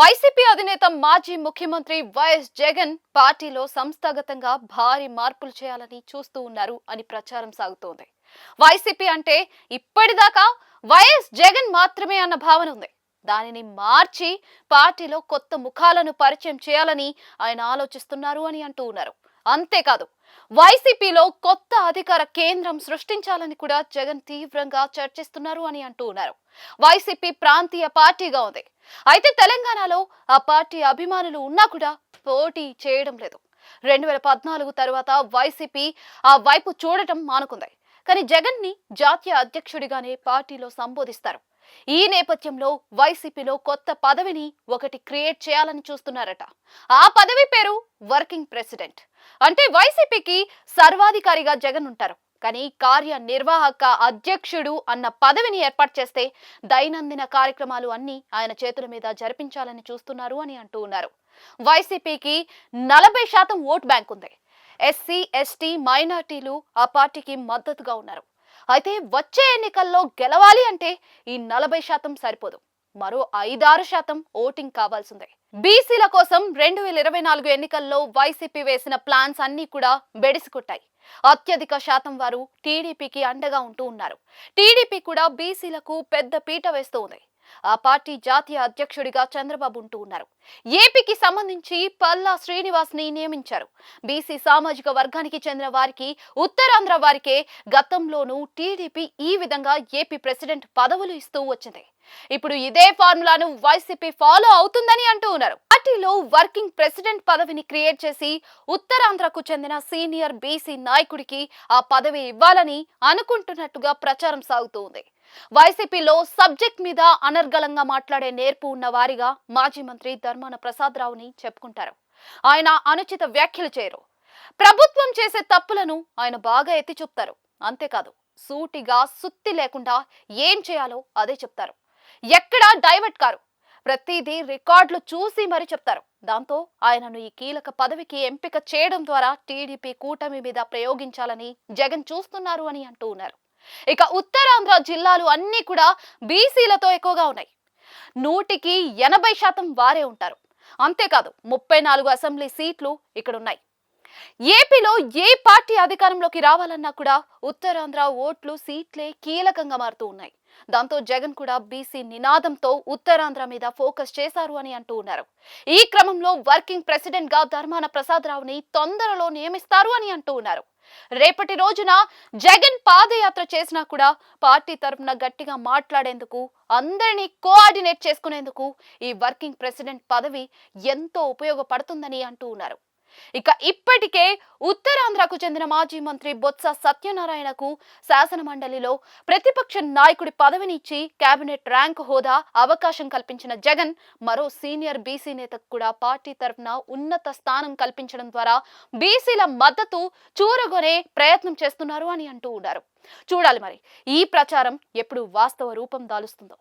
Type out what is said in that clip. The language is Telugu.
వైసీపీ అధినేత మాజీ ముఖ్యమంత్రి వైఎస్ జగన్ పార్టీలో సంస్థాగతంగా భారీ మార్పులు చేయాలని చూస్తూ ఉన్నారు అని ప్రచారం సాగుతోంది. వైసీపీ అంటే ఇప్పటిదాకా వైఎస్ జగన్ మాత్రమే అన్న భావన ఉంది. దానిని మార్చి పార్టీలో కొత్త ముఖాలను పరిచయం చేయాలని ఆయన ఆలోచిస్తున్నారు అని అంటూ ఉన్నారు. అంతేకాదు వైసీపీలో కొత్త అధికార కేంద్రం సృష్టించాలని కూడా జగన్ తీవ్రంగా చర్చిస్తున్నారు అని అంటూ ఉన్నారు. వైసీపీ ప్రాంతీయ పార్టీగా ఉంది. అయితే తెలంగాణలో ఆ పార్టీ అభిమానులు ఉన్నా కూడా పోటీ చేయడం లేదు. రెండు వేల పద్నాలుగు తర్వాత వైసీపీ ఆ వైపు చూడటం మానుకుంది. కానీ జగన్ని జాతీయ అధ్యక్షుడిగానే పార్టీలో సంబోధిస్తారు. ఈ నేపథ్యంలో వైసీపీలో కొత్త పదవిని ఒకటి క్రియేట్ చేయాలని చూస్తున్నారట. ఆ పదవి పేరు వర్కింగ్ ప్రెసిడెంట్. అంటే వైసీపీకి సర్వాధికారిగా జగన్ ఉంటారు. కానీ కార్యనిర్వాహక అధ్యక్షుడు అన్న పదవిని ఏర్పాటు చేస్తే దైనందిన కార్యక్రమాలు అన్ని ఆయన చేతుల మీద జరిపించాలని చూస్తున్నారు అని అంటూ ఉన్నారు. వైసీపీకి నలభై శాతం ఓట్ బ్యాంక్ ఉంది. ఎస్సీ ఎస్టీ మైనార్టీలు ఆ పార్టీకి మద్దతుగా ఉన్నారు. అయితే వచ్చే ఎన్నికల్లో గెలవాలి అంటే ఈ నలభై శాతం సరిపోదు. మరో ఐదారు శాతం ఓటింగ్ కావాల్సిందే. బీసీల కోసం రెండు వేల ఇరవై నాలుగు ఎన్నికల్లో వైసీపీ వేసిన ప్లాన్స్ అన్ని కూడా బెడిసికొట్టాయి. అత్యధిక శాతం వారు టీడీపీకి అండగా ఉంటూ ఉన్నారు. టీడీపీ కూడా బీసీలకు పెద్ద పీట వేస్తూ ఉంది. ఆ పార్టీ జాతీయ అధ్యక్షుడిగా చంద్రబాబు ఉంటూ ఉన్నారు. ఏపీకి సంబంధించి పల్లా శ్రీనివాస్ని నియమించారు. బీసీ సామాజిక వర్గానికి చెందిన వారికి ఉత్తరాంధ్ర వారికే గతంలోనూ టీడీపీ ఈ విధంగా ఏపీ ప్రెసిడెంట్ పదవులు ఇస్తూ వచ్చింది. ఇప్పుడు ఇదే ఫార్ములాను వైసీపీ ఫాలో అవుతుందని అంటూ ఉన్నారు. పార్టీలో వర్కింగ్ ప్రెసిడెంట్ పదవిని క్రియేట్ చేసి ఉత్తరాంధ్రకు చెందిన సీనియర్ బీసీ నాయకుడికి ఆ పదవి ఇవ్వాలని అనుకుంటున్నట్టుగా ప్రచారం సాగుతోంది. వైసీపీలో సబ్జెక్ట్ మీద అనర్గళంగా మాట్లాడే నేర్పు ఉన్న వారిగా మాజీ మంత్రి ధర్మాన ప్రసాద్ రావుని చెప్పుకుంటారు. ఆయన అనుచిత వ్యాఖ్యలు చేయరు. ప్రభుత్వం చేసే తప్పులను ఆయన బాగా ఎత్తి చూపుతారు. అంతేకాదు సూటిగా సుత్తి లేకుండా ఏం చేయాలో అదే చెప్తారు. ఎక్కడా డైవర్ట్ కారు. ప్రతిదీ రికార్డులు చూసి మరి చెప్తారు. దాంతో ఆయనను ఈ కీలక పదవికి ఎంపిక చేయడం ద్వారా టీడీపీ కూటమి మీద ప్రయోగించాలని జగన్ చూస్తున్నారు అని అంటూ ఉన్నారు. ఇక ఉత్తరాంధ్ర జిల్లాలు అన్నీ కూడా బీసీలతో ఎక్కువగా ఉన్నాయి. నూటికి ఎనభై శాతం వారే ఉంటారు. అంతేకాదు ముప్పై నాలుగు అసెంబ్లీ సీట్లు ఇక్కడ ఉన్నాయి ఏపీలో ఏ పార్టీ అధికారంలోకి రావాలన్నా కూడా ఉత్తరాంధ్ర ఓట్లు సీట్లే కీలకంగా మారుతూ ఉన్నాయి. దాంతో జగన్ కూడా బీసీ నినాదంతో ఉత్తరాంధ్ర మీద ఫోకస్ చేశారు అని అంటూ ఉన్నారు. ఈ క్రమంలో వర్కింగ్ ప్రెసిడెంట్గా ధర్మాన ప్రసాద్ రావుని తొందరలో నియమిస్తారు అని అంటూ ఉన్నారు. రేపటి రోజున జగన్ పాదయాత్ర చేసినా కూడా పార్టీ తరఫున గట్టిగా మాట్లాడేందుకు అందరినీ కోఆర్డినేట్ చేసుకునేందుకు ఈ వర్కింగ్ ప్రెసిడెంట్ పదవి ఎంతో ఉపయోగపడుతుందని అంటూ ఉన్నారు. ఇక ఇప్పటికే ఉత్తరాంధ్రకు చెందిన మాజీ మంత్రి బొత్స సత్యనారాయణకు శాసన మండలిలో ప్రతిపక్ష నాయకుడి పదవినిచ్చి కేబినెట్ ర్యాంక్ హోదా అవకాశం కల్పించిన జగన్ మరో సీనియర్ బీసీ నేతకు కూడా పార్టీ తరఫున ఉన్నత స్థానం కల్పించడం ద్వారా బీసీల మద్దతు చూరగొనే ప్రయత్నం చేస్తున్నారు అని అంటూ ఉన్నారు. చూడాలి మరి ఈ ప్రచారం ఎప్పుడు వాస్తవ రూపం దాలుస్తుందో.